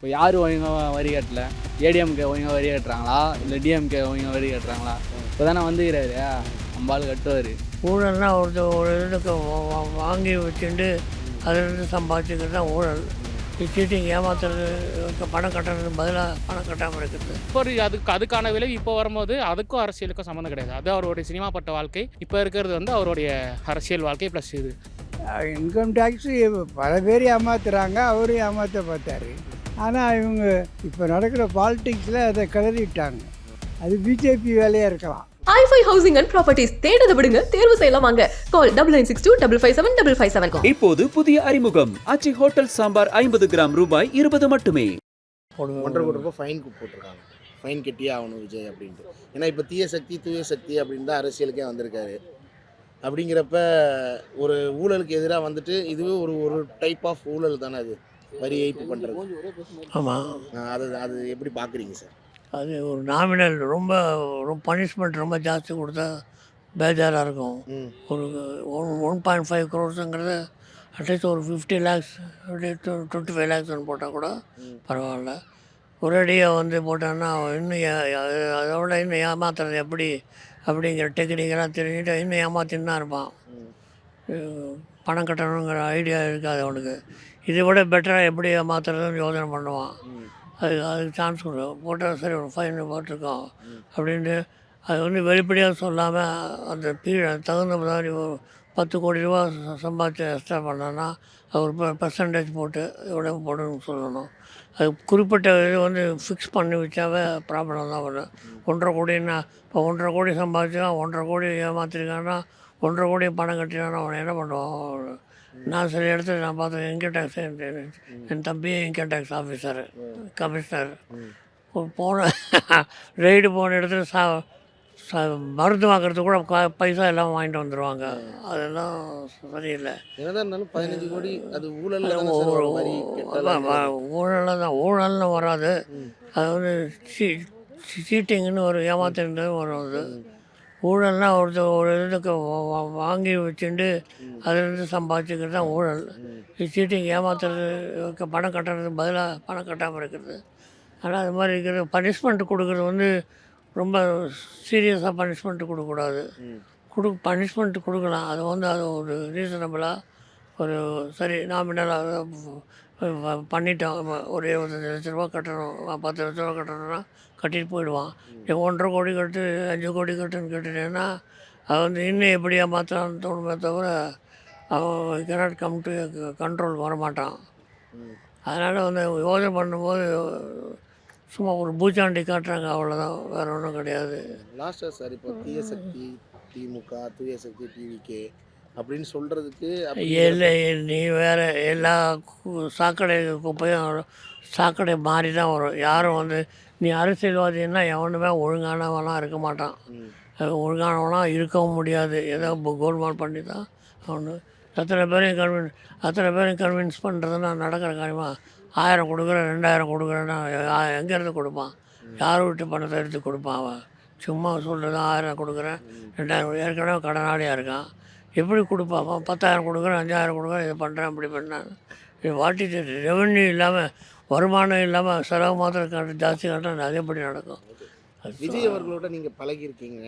இப்போ யார் ஒழுங்காக வரி கட்டல? ஏடிஎம்கே ஒழுங்காக வரி கட்டுறாங்களா? இல்லை டிஎம்கே ஒழுங்காக வரி கட்டுறாங்களா? இப்போ தானே வந்துக்கிறாரு. அம்பாள் கட்டுவார். ஊழல்னா ஒருத்தர் ஒரு இதுக்கு வாங்கி வச்சுட்டு அதிலிருந்து சம்பாதிச்சுக்கிறது தான் ஊழல். சீட்டிங் ஏமாத்துறது பணம் கட்டுறதுக்கு பதிலாக பணம் கட்டாமல் இருக்குது. இப்போ ஒரு அதுக்கு அதுக்கான விலை இப்போ வரும்போது அதுக்கும் அரசியலுக்கும் சம்மந்தம் கிடையாது. அது அவருடைய சினிமா பட்ட வாழ்க்கை. இப்போ இருக்கிறது வந்து அவருடைய அரசியல் வாழ்க்கை ப்ளஸ் இது. இன்கம் டேக்ஸு பல பேர் ஏமாத்துறாங்க அவரும் ஏமாற்ற பார்த்தாரு. ஆனால் இவங்க இப்போ நடக்கிற பாலிடிக்ஸில் அதை கிளறிட்டாங்க அது பிஜேபி வேலையாக இருக்கலாம். ஐஃபை ஹவுசிங் அண்ட் ப்ராப்பர்ட்டிஸ் தேடுத விடுங்க. தேர்வு செய்யலாம் வாங்க. Call double nine six two double five seven double five seven இப்போது புதிய அறிமுகம். ஆச்சி ஹோட்டல் சாம்பார் ஐம்பது கிராம் ரூபாய் இருபது மட்டுமே. ஒன்றரை கோடி ரூபாய் ஃபைன் போட்டிருக்காங்க. ஃபைன் கட்டியே ஆகணும் விஜய் அப்படின்ட்டு. ஏன்னா இப்போ தீய சக்தி தூய சக்தி அப்படின்னு தான் அரசியலுக்கே வந்திருக்காரு. அப்படிங்கிறப்ப ஒரு ஊழலுக்கு எதிராக வந்துட்டு இதுவே ஒரு ஒரு டைப் ஆஃப் ஊழல் தானே அது. வரி ஏய்ப்பு பண்ணுறது ஆமாம் அது அது எப்படி பார்க்குறீங்க சார்? அது ஒரு நாமினல் ரொம்ப ரொம்ப பனிஷ்மெண்ட் ரொம்ப ஜாஸ்தி கொடுத்தா பேஜாராக இருக்கும். ஒரு ஒன் ஒன் பாயிண்ட் ஃபைவ் க்ரோர்ஸுங்கிறது அட்லீஸ்ட் ஒரு ஃபிஃப்டி லேக்ஸ் டுவெண்ட்டி ஃபைவ் லேக்ஸ்னு போட்டால் கூட. பரவாயில்ல. ஒரேடியாக வந்து போட்டான்னா இன்னும் ஏ- ஏ- அதை விட இன்னும் ஏமாத்துறது எப்படி? அப்படிங்கிற டெக்னிக்கெல்லாம் தெரிஞ்சுட்டு இன்னும் ஏமாத்தின்னு தான் இருப்பான். பணம் கட்டணுங்கிற ஐடியா இருக்காது அவனுக்கு. இதை விட பெட்டராக எப்படி ஏமாத்துறதுன்னு யோசனை பண்ணுவான். அது அதுக்கு சான்ஸ் கொடு போட்டால் சரி ஒரு ஃபைன் போட்டிருக்கோம். அப்படின்ட்டு அது வந்து வெளிப்படையாக சொல்லாமல் அந்த பீரியட் தகுந்த மாதிரி ஒரு பத்து கோடி ரூபா சம்பாதிச்சு எக்ஸ்ட்ரா பண்ணோன்னா ஒரு பர்சன்டேஜ் போட்டு எவ்வளோ போடணும்னு சொல்லணும். அது குறிப்பிட்ட இது வந்து ஃபிக்ஸ் பண்ணி வச்சாவே ப்ராப்ளம் தான் வரும். ஒன்றரை கோடின்னா இப்போ ஒன்றரை கோடி சம்பாதிச்சா ஒன்றரை கோடி ஏமாத்திருக்கான்னா ஒன்றரை கோடி பணம் கட்டினான்னா அவன் என்ன பண்ணுவான்? நான் சில இடத்துல நான் பார்த்தேன் இன்கம் டேக்ஸ் என் தம்பியே இன்கம் டேக்ஸ் ஆஃபீஸர் கமிஷனர் போன ரெய்டு போன இடத்துல சா மருந்து வாங்குறதுக்கு கூட பைசா எல்லாம் வாங்கிட்டு வந்துடுவாங்க அதெல்லாம் சரியில்லை. பதினஞ்சு கோடி அது வ- ஊழல்ல தான் ஊழல்னு வராது. அது வந்து சீட்டிங்னு ஒரு ஏமாத்துறது வரும் அது ஊழல்னா ஒருத்தர் ஒரு இதுக்கு வாங்கி வச்சுட்டு அதிலிருந்து சம்பாதிச்சுக்கிறது தான் ஊழல். சீட்டிங் ஏமாத்துறது பணம் கட்டுறதுக்கு பதிலாக பணம் கட்டாமல் இருக்கிறது. ஆனால் அது மாதிரி இருக்கிற பனிஷ்மெண்ட் கொடுக்குறது வந்து ரொம்ப சீரியஸாக பனிஷ்மெண்ட் கொடுக்கக்கூடாது. கொடு பனிஷ்மெண்ட் கொடுக்கலாம். அது வந்து அது ஒரு ரீசனபிளாக ஒரு சரி நாமினலாக பண்ணிட்டோம் ஒரு இருபத்தஞ்சி லட்ச ரூபா கட்டணும். பத்து லட்ச ரூபா கட்டணும்னா கட்டிட்டு போயிடுவான். நீ ஒன்றரை கோடி கட்டு அஞ்சு கோடி கட்டுன்னு கேட்டுட்டேன்னா அது வந்து இன்னும் எப்படி ஏமாத்தலாம்னு தோணுமே தவிர அவன் cannot கம் டு கண்ட்ரோல் வரமாட்டான். அதனால் வந்து யோசனை பண்ணும்போது சும்மா ஒரு பூச்சாண்டி காட்டுறாங்க. அவ்வளோதான் வேறு ஒன்றும் கிடையாது. லாஸ்ட்டாக சார் இப்போ தீய சக்தி திமுக தூய சக்தி டிவிகே அப்படின்னு சொல்கிறதுக்கு இல்லை. நீ வேறு எல்லா சாக்கடை குப்பையும் சாக்கடை மாறி தான் வரும். யாரும் வந்து நீ அரசியல்வாதின்னா எவனுமே ஒழுங்கானவனாக இருக்க மாட்டான். ஒழுங்கானவனாக இருக்கவும் முடியாது. ஏதோ கோல்மால் பண்ணி தான் அவனு அத்தனை பேரையும் கன்வின் அத்தனை பேரையும் கன்வின்ஸ் பண்ணுறதுன்னா நடக்கிற காரியமா? ஆயிரம் கொடுக்குறேன் ரெண்டாயிரம் கொடுக்குறேன்னா எங்கேருந்து கொடுப்பான்? யார் வீட்டு பணத்தை எடுத்து கொடுப்பான் அவன்? சும்மா சொல்கிறது ஆயிரம் கொடுக்குறேன் ரெண்டாயிரம் ஏற்கனவே கடனாளியாக இருக்கான். எப்படி கொடுப்பான் பத்தாயிரம் கொடுக்குறேன் அஞ்சாயிரம் கொடுக்குறேன் இது பண்ணுறேன் அப்படி பண்ணேன் இது வாட்டி ரெவென்யூ இல்லாமல் வருமானம் இல்லாமல் செலவு மாத்திரம் காட்டு ஜாஸ்தி காட்டினா அது எப்படி நடக்கும் விஜய் அவர்களோட நீங்கள் பழகியிருக்கீங்க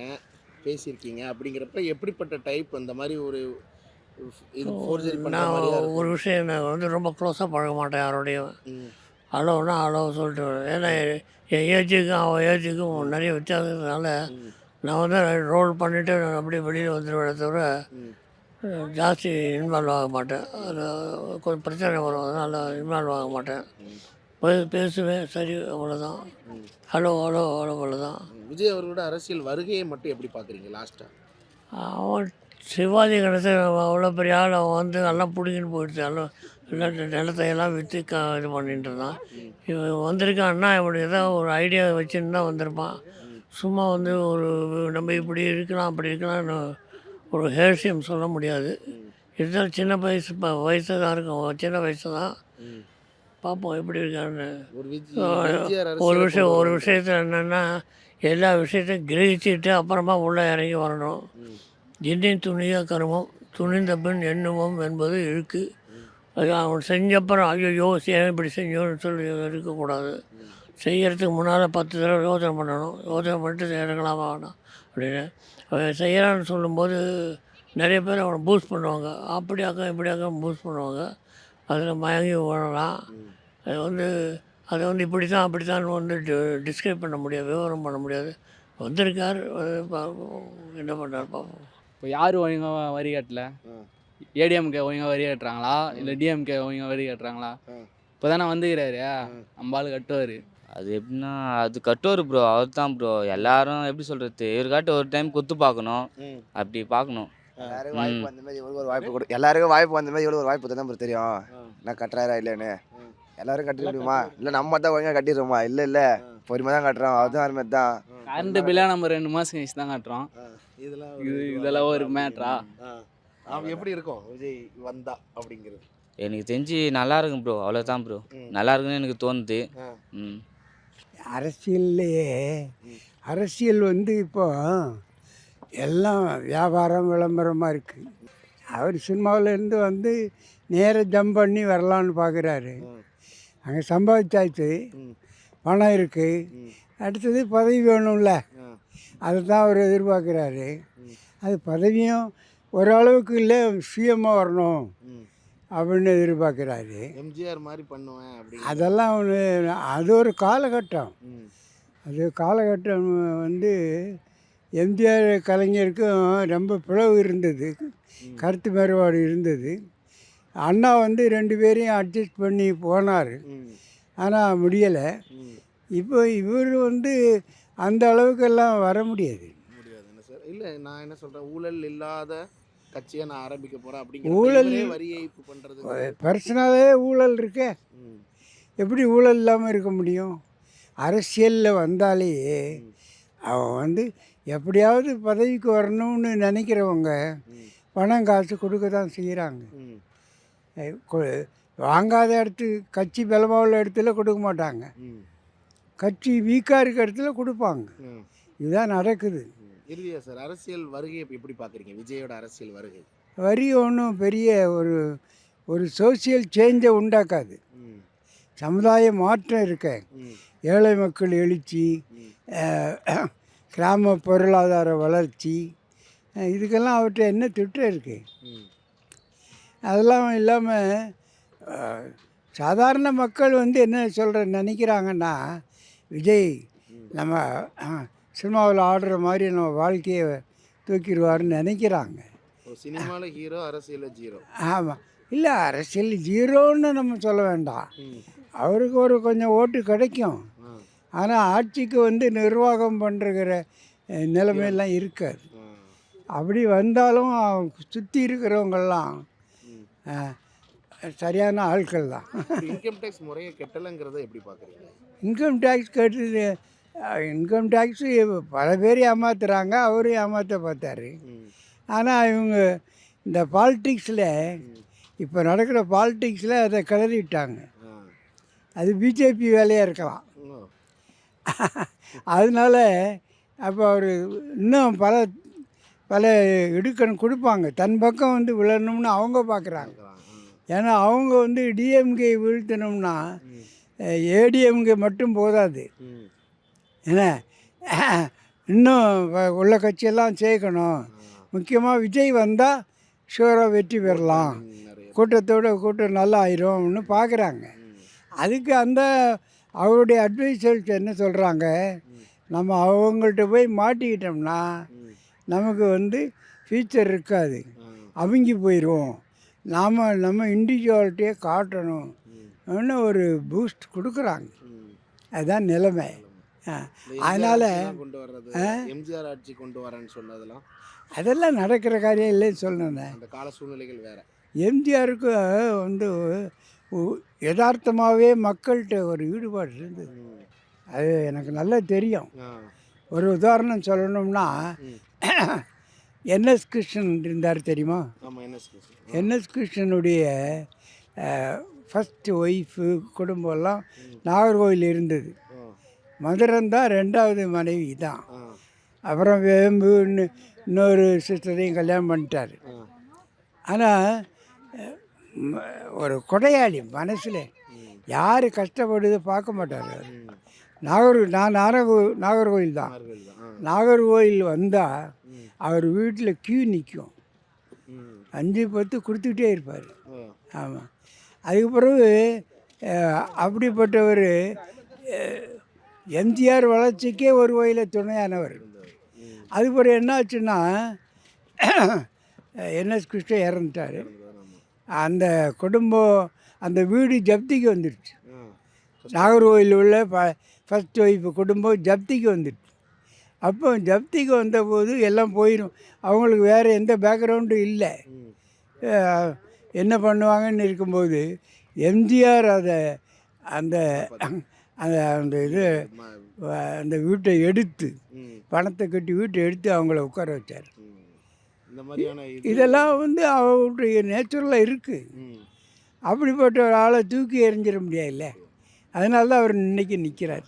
பேசியிருக்கீங்க அப்படிங்கிறப்ப எப்படிப்பட்ட டைப் அந்த மாதிரி ஒரு நான் ஒரு விஷயம் நான் வந்து ரொம்ப க்ளோஸாக பழக மாட்டேன் யாரோடையும். அளவுனா அளவு சொல்லிட்டு. ஏன்னா என் ஏஜுக்கும் அவன் ஏஜுக்கும் நிறைய ம். நான் வந்து ரோல் பண்ணிவிட்டு நான் அப்படியே வெளியில் வந்துடுவேன் தவிர ஜாஸ்தி இன்வால்வ் ஆக மாட்டேன். அது கொஞ்சம் பிரச்சனை வரும். அதனால் இன்வால்வ் ஆக மாட்டேன். ம். பே- பேசுவேன். சரி அவ்வளோதான். ஹலோ ஹலோ ஹலோ அவ்வளோதான் விஜய் அவர்களோட அரசியல் வருகையை மட்டும் எப்படி பார்க்குறீங்க? லாஸ்ட்டாக அவன் சிவாஜி அவன் அவ்வளோ பெரிய ஆள். அவன் வந்து எல்லாம் பிடிங்கின்னு போயிடுச்சு. எல்லாம் நிலத்தையெல்லாம் விற்று க இது பண்ணிட்டு இருந்தான். இவன் வந்திருக்கான்னா இவன் ஏதோ ஒரு ஐடியா வச்சுன்னு தான் வந்திருப்பான். சும்மா வந்து ஒரு நம்ம இப்படி இருக்கலாம் அப்படி இருக்கலாம்னு ஒரு ஹேர்ஷியம் சொல்ல முடியாது. இருந்தாலும் சின்ன வயசு இப்போ வயசு தான் இருக்கும் சின்ன வயசு தான். பார்ப்போம் எப்படி இருக்கான்னு. ஒரு விஷயம் ஒரு. விஷயத்தில் என்னென்னா எல்லா விஷயத்தையும் கிரகிச்சிட்டு அப்புறமா உள்ளே இறங்கி வரணும். ம். எண்ணின் துணிய கருமம். துணிந்த பின் எண்ணுவோம் என்பது இழுக்கு. அது அவன் செஞ்சப்புறம் ஐயோ ஏன் இப்படி செஞ்சோன்னு சொல்லி இருக்கக்கூடாது. செய்யறதுக்கு முன்னால் பத்து தடவை யோசனை பண்ணணும். யோசனை பண்ணிட்டு இறங்கலாமா வேணாம் அப்படின்னு. அவன் செய்கிறான்னு சொல்லும்போது நிறைய பேர் அவனை பூஸ்ட் பண்ணுவாங்க. அப்படியாக்க இப்படியாக்க பூஸ்ட் பண்ணுவாங்க. அதில் மயங்கி விழலாம் அது வந்து அதை வந்து இப்படி தான் அப்படி தான் வந்து டிஸ்கிரைப் பண்ண முடியாது விவரம் பண்ண முடியாது. வந்திருக்கார் என்ன பண்ணுறாரு பார்ப்போம் இப்போ யார் ஒழுங்காக வரி கட்டல? ஏடிஎம்கே ஒழுங்காக வரி கட்டுறாங்களா? இல்லை டிஎம்கே ஒழுங்காக வரி கட்டுறாங்களா. இப்போ தானே வந்துக்கிறாரு. நம்ம ஆள் கட்டுவார். அது எப்படின்னா அது கட்டுவார் ப்ரோ அவர் தான் ப்ரோ எல்லாரும் எப்படி சொல்கிறது இவருக்காட்டு ஒரு டைம் குத்து பார்க்கணும். அப்படி பார்க்கணும். எல்லாருக்கும் வாய்ப்பு வந்த மாதிரி ஒரு வாய்ப்பு கொடு. எல்லாருக்கும் வாய்ப்பு வந்த மாதிரி இவ்வளோ ஒரு வாய்ப்பு தான் bro தெரியும். நான் கட்டுறாரா இல்லைன்னு. எல்லாரும் கட்டிட முடியுமா? இல்லை நம்ம தான் ஒழுங்காக கட்டிடுறோமா? இல்லை இல்லை. பொறுமையாக தான் கட்டுறோம். அதுதான் அது மாதிரி தான். கரண்ட் பில்லாக நம்ம ரெண்டு மாதம் கழிச்சு தான் கட்டுறோம். இதெல்லாம் இது இதெல்லாம் ஒரு மேட்ரா அவன் எப்படி இருக்கும்? விஜய் வந்தா அப்படிங்கிறது. எனக்கு தெரிஞ்சு நல்லா இருக்கும் ப்ரோ அவ்வளோதான் ப்ரோ. நல்லா இருக்குன்னு எனக்கு தோணுது. ம். அரசியல்லையே அரசியல் வந்து இப்போ எல்லாம் வியாபாரம் விளம்பரமாக இருக்குது அவர் சினிமாவுல இருந்து வந்து நேராக ஜம்ப் பண்ணி வரலான்னு பார்க்குறாரு. அங்கே சம்பாதிச்சாச்சு. பணம் இருக்குது. அடுத்தது பதவி வேணும்ல. அதை தான் அவர் எதிர்பார்க்குறாரு. அது பதவியும் ஓரளவுக்கு இல்லை சிஎம்மாக வரணும். அப்படின்னு எதிர்பார்க்குறாரு. எம்ஜிஆர் மாதிரி பண்ணுவேன் அப்படின்னு. அதெல்லாம் ஒன்று அது ஒரு காலகட்டம். அது காலகட்டம் வந்து எம்ஜிஆர் கலைஞருக்கும் ரொம்ப பிளவு இருந்தது. கருத்து வேறுபாடு இருந்தது. அண்ணா வந்து ரெண்டு பேரையும் அட்ஜஸ்ட் பண்ணி போனார். ஆனால் முடியலை. இப்போ இவர் வந்து அந்த அளவுக்கெல்லாம் வர முடியாது. முடியாது. என்ன சார்? இல்லை நான் என்ன சொல்கிறேன் ஊழல் இல்லாத கட்சியை நான் ஆரம்பிக்க போகிறேன் அப்படிங்கிற ஊழல் வரி ஏய்ப்பு பண்ணுறது பர்சனலாகவே ஊழல் இருக்கே. எப்படி ஊழல் இல்லாமல் இருக்க முடியும்? அரசியலில் வந்தாலே அவன் வந்து எப்படியாவது பதவிக்கு வரணும்னு நினைக்கிறவங்க பணம் காசு கொடுக்க தான் செய்கிறாங்க வாங்காத இடத்து கட்சி பலமாவுள்ள இடத்துல கொடுக்க மாட்டாங்க. கட்சி வீக்காக இருக்க இடத்துல கொடுப்பாங்க. இதுதான் நடக்குது. இறுதியா சார்? அரசியல் வருகை எப்படி பார்க்குறீங்க? விஜயோட அரசியல் வருகை. வரி ஒன்றும் பெரிய ஒரு ஒரு சோசியல் சேஞ்சை உண்டாக்காது. சமுதாய மாற்றம் இருக்க. ஏழை மக்கள் எழுச்சி கிராம பொருளாதார வளர்ச்சி இதுக்கெல்லாம் அவர்கிட்ட என்ன திட்டம் இருக்குது. அதெல்லாம் இல்லாமல் சாதாரண மக்கள் வந்து என்ன சொல்கிற நினைக்கிறாங்கன்னா விஜய் நம்ம சினிமாவில் ஆடுற மாதிரி நம்ம வாழ்க்கையை தூக்கிடுவாருன்னு நினைக்கிறாங்க. சினிமாவில் ஹீரோ அரசியலில் ஜீரோ. ஆமாம் இல்லை அரசியல் ஜீரோன்னு நம்ம சொல்ல வேண்டாம். அவருக்கு ஒரு கொஞ்சம் ஓட்டு கிடைக்கும். ஆனால் ஆட்சிக்கு வந்து நிர்வாகம் பண்ணுற நிலைமையெல்லாம் இருக்காது. அப்படி வந்தாலும் சுற்றி இருக்கிறவங்கெல்லாம் சரியான ஆட்கள் தான் இன்கம் டேக்ஸ் முறையை கெட்டலைங்கிறத எப்படி பார்க்குறீங்க இன்கம் டேக்ஸ் கட்டுது இன்கம் டேக்ஸு பல பேர் ஏமாத்துறாங்க அவரும் ஏமாற்ற பார்த்தாரு. ஆனால் இவங்க இந்த பாலிட்டிக்ஸில் இப்போ நடக்கிற பாலிட்டிக்ஸில் அதை கிளறிட்டாங்க. அது பிஜேபி வேலையாக இருக்கலாம். அதனால அப்போ அவர் இன்னும் பல பல இடுக்கன் கொடுப்பாங்க. தன் பக்கம் வந்து விழணும்னு அவங்க பார்க்குறாங்க. ஏன்னா அவங்க வந்து டிஎம்கே வீழ்த்தணும்னா ஏடிஎம்கே மட்டும் போதாது. என்ன? இன்னும் உள்ள கட்சியெல்லாம் சேர்க்கணும் முக்கியமாக விஜய் வந்தால் ஷூராக வெற்றி பெறலாம். கூட்டத்தோட கூட்டம் நல்லா ஆயிரும்னு பார்க்குறாங்க அதுக்கு அந்த அவருடைய அட்வைசர்ஸ் என்ன சொல்கிறாங்க நம்ம அவங்கள்ட்ட போய் மாட்டிக்கிட்டோம்னா நமக்கு வந்து ஃபியூச்சர் இருக்காது. அவங்கி போயிடுவோம் நாம் நம்ம இண்டிவிஜுவாலிட்டியை காட்டணும். ன்னு ஒரு பூஸ்ட் கொடுக்குறாங்க. அதுதான் நிலைமை. அதனால் கொண்டு வர்றது? எம்ஜிஆர் ஆட்சி கொண்டு வரேன்னு சொன்னதெல்லாம் அதெல்லாம் நடக்கிற காரியம் இல்லைன்னு சொல்லணும் அந்த கால சூழ்நிலைகள் வேற. எம்ஜிஆருக்கு வந்து யதார்த்தமாகவே மக்கள்கிட்ட ஒரு ஈடுபாடு இருந்தது. அது எனக்கு நல்லா தெரியும். ஒரு உதாரணம் சொல்லணும்னா என்எஸ் கிருஷ்ணன் இருந்தார் தெரியுமா? என்எஸ் கிருஷ்ணனுடைய ஃபஸ்ட்டு ஒய்ஃபு குடும்பம்லாம் நாகர்கோவில் இருந்தது. மதுரம் தான் ரெண்டாவது மனைவி தான். அப்புறம் வேம்புன்னு இன்னொரு சிஸ்டரையும் கல்யாணம் பண்ணிட்டார். ஆனால் ஒரு கொடையாளி மனசில் யார் கஷ்டப்படுது பார்க்க மாட்டார் நாகர் நான் நாகர்கோ நாகர்கோயில் தான். நாகர்கோவில் தான். ஆ. நாகர்கோயில் வந்தால். அவர் வீட்டில் கியூ நிற்கும். அஞ்சு பத்து கொடுத்துக்கிட்டே இருப்பார். ஆமாம் அதுக்கு பிறகு அப்படிப்பட்டவர் எம்ஜிஆர் வளர்ச்சிக்கே ஒரு வகையில் துணையானவர். அதுபோல் என்னாச்சுன்னா என்எஸ் கிருஷ்ணன் இறந்துட்டார். அந்த குடும்பம் அந்த வீடு ஜப்திக்கு வந்துடுச்சு. நாகர்கோவில் உள்ள ப ஃபஸ்ட் ஒய்ஃபு குடும்பம் ஜப்திக்கு வந்துடுச்சு. அப்போ ஜப்திக்கு வந்தபோது எல்லாம் போயிடும் அவங்களுக்கு வேறு எந்த பேக்ரவுண்டும் இல்லை. என்ன பண்ணுவாங்கன்னு இருக்கும்போது எம்ஜிஆர் அதை அந்த அந்த அந்த இது அந்த வீட்டை எடுத்து. பணத்தை கட்டி வீட்டை எடுத்து அவங்கள உட்கார வச்சார். இதெல்லாம் வந்து அவருடைய நேச்சுரலாக இருக்குது. அப்படிப்பட்ட ஒரு ஆளை தூக்கி எறிஞ்சிட முடியாதுல்ல. அதனால தான் அவர் இன்னைக்கு நிற்கிறார்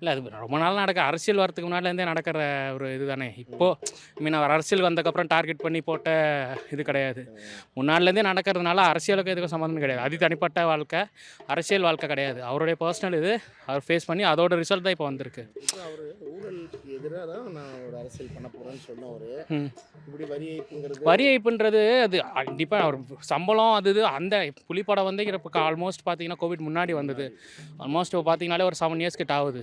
இல்லை அது ரொம்ப நாள் நடக்க அரசியல் வரதுக்கு முன்னாடிலேருந்தே நடக்கிற ஒரு இது தானே இப்போது மீன் அவர் அரசியல் வந்ததுக்கப்புறம் டார்கெட் பண்ணி போட்ட இது கிடையாது. முன்னாடிலேருந்தே நடக்கிறதுனால அரசியலுக்கு இதுக்கும் சம்மந்தம் கிடையாது. அது தனிப்பட்ட வாழ்க்கை அரசியல் வாழ்க்கை கிடையாது. அவருடைய பர்சனல் இது அவர் ஃபேஸ் பண்ணி அதோட ரிசல்ட் தான் இப்போ வந்திருக்கு. அவர் எதிராக தான் நான் ஒரு அரசியல் பண்ண போகிறேன்னு சொன்னவர். இப்படி வரி ஏய்ப்புங்கிறது வரி ஏய்ப்புன்றது அது கண்டிப்பாக அவர் சம்பளம் அது இது அந்த புலிப்படம் வந்து இப்போ ஆல்மோஸ்ட் பார்த்தீங்கன்னா கோவிட் முன்னாடி வந்தது. ஆல்மோஸ்ட் இப்போ பார்த்தீங்கனாலே ஒரு செவன் இயர்ஸ் கிட்ட ஆகுது.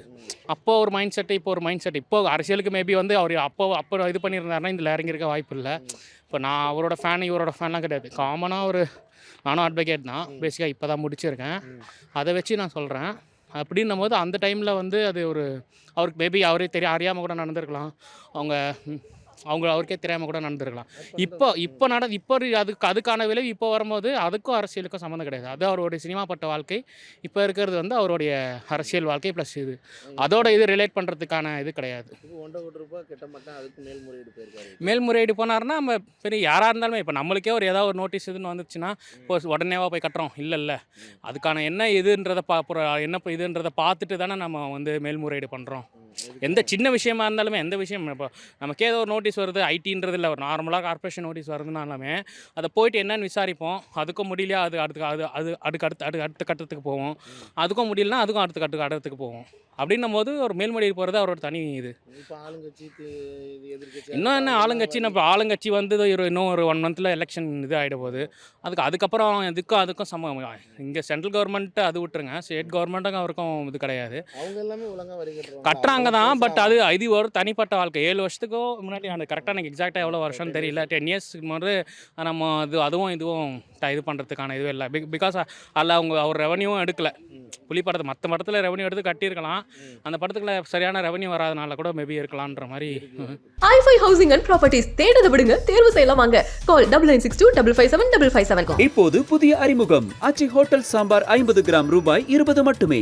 அப்போ ஒரு மைண்ட் செட்டு இப்போ ஒரு மைண்ட் செட் இப்போ அரசியலுக்கு மேபி வந்து அவர் அப்போ அப்போ இது பண்ணியிருந்தாருன்னா இதில் இறங்கியிருக்க வாய்ப்பு இல்லை. இப்போ நான் அவரோட ஃபேன் இவரோட ஃபேன்லாம் கிடையாது. காமனாக ஒரு நானும் அட்வொகேட் தான். பேசிக்காக இப்போ தான் முடிச்சிருக்கேன். அதை வச்சு நான் சொல்கிறேன் அப்படின்னும் போது அந்த டைமில் வந்து அது ஒரு அவருக்கு மேபி அவரே தெரிய அறியாமல் கூட நடந்திருக்கலாம். அவங்க அவங்க அவருக்கே தெரியாமல் கூட நடந்திருக்கலாம். இப்போ இப்போ நட இப்போ அதுக்கு அதுக்கான விளைவு இப்போ வரும்போது அதுக்கும் அரசியலுக்கும் சம்மந்தம் கிடையாது. அது அவருடைய சினிமாப்பட்ட வாழ்க்கை. இப்போ இருக்கிறது வந்து அவருடைய அரசியல் வாழ்க்கை ப்ளஸ் இது. அதோட இது ரிலேட் பண்ணுறதுக்கான இது கிடையாது. மேல்முறையீடு போனாருன்னா நம்ம பெரிய யாராக இருந்தாலுமே இப்போ நம்மளுக்கே ஒரு ஏதாவது ஒரு நோட்டீஸ் இதுன்னு வந்துச்சுன்னா இப்போ உடனேவா போய் கட்டுறோம். இல்லை இல்லை. அதுக்கான என்ன இதுன்றதை பா என்ன இதுன்றதை பார்த்துட்டு தானே நம்ம வந்து மேல்முறையீடு பண்ணுறோம் எந்த சின்ன விஷயமா இருந்தாலுமே எந்த விஷயம் இப்போ நமக்கே ஏதோ ஒரு நோட்டீஸ் வருது ஐடின்றது இல்லை. ஒரு நார்மலாக கார்ப்பரேஷன் நோட்டீஸ் வருதுனாலுமே அதை போயிட்டு என்னன்னு விசாரிப்போம். அதுக்கும் முடியலையா? அது அடுத்து அது அது அதுக்கு அடுத்து அடுத்து அடுத்த கட்டத்துக்கு போவோம். அதுக்கும் முடியலனா அதுக்கும் அடுத்த கட்டு கட்டத்துக்கு போவோம். அப்படின்னும் போது ஒரு மேல்முறையீடு போகிறது அவரோட தனி இது. இன்னும் என்ன ஆளுங்கட்சி நம்ம ஆளுங்கட்சி வந்து ஒரு இன்னும் ஒரு ஒன் மந்தில் எலெக்ஷன் இது ஆகிட போகுது. அதுக்கு அதுக்கப்புறம் இதுக்கும் அதுக்கும் சம இங்கே சென்ட்ரல் கவர்மெண்ட் அது விட்டுருங்க. ஸ்டேட் கவர்மெண்ட்டுக்கும் அவருக்கும் இது கிடையாது. கட்டுறாங்க தான் பட் அது இது ஒரு தனிப்பட்ட வாழ்க்கை. ஏழு வருஷத்துக்கோ முன்னாடி அந்த கரெக்டாக எனக்கு எக்ஸாக்டாக எவ்வளோ வருஷம்னு தெரியல. டென் இயர்ஸ்க்கு முன்னாடி நம்ம இது அதுவும் இதுவும் இது பண்ணுறதுக்கான இது இல்லை. பிகாஸ் அதில் அவங்க அவர் ரெவன்யூவும் எடுக்கல. புலி படத்தை மற்ற படத்தில் ரெவன்யூ எடுத்து கட்டியிருக்கலாம். அந்த படத்துக்குள்ள சரியான ரெவன்யூ வராதனால கூட மேபி இருக்கலான்ற மாதிரி. ஐஃபை ஹவுசிங் அண்ட் ப்ராப்பர்ட்டிஸ் தேடுத விடுங்க. தேர்வு செய்யலாம் வாங்க. Call double nine six two double five seven double five seven இப்போது புதிய அறிமுகம். ஆச்சி ஹோட்டல் சாம்பார் ஐம்பது கிராம் ரூபாய் இருபது மட்டுமே.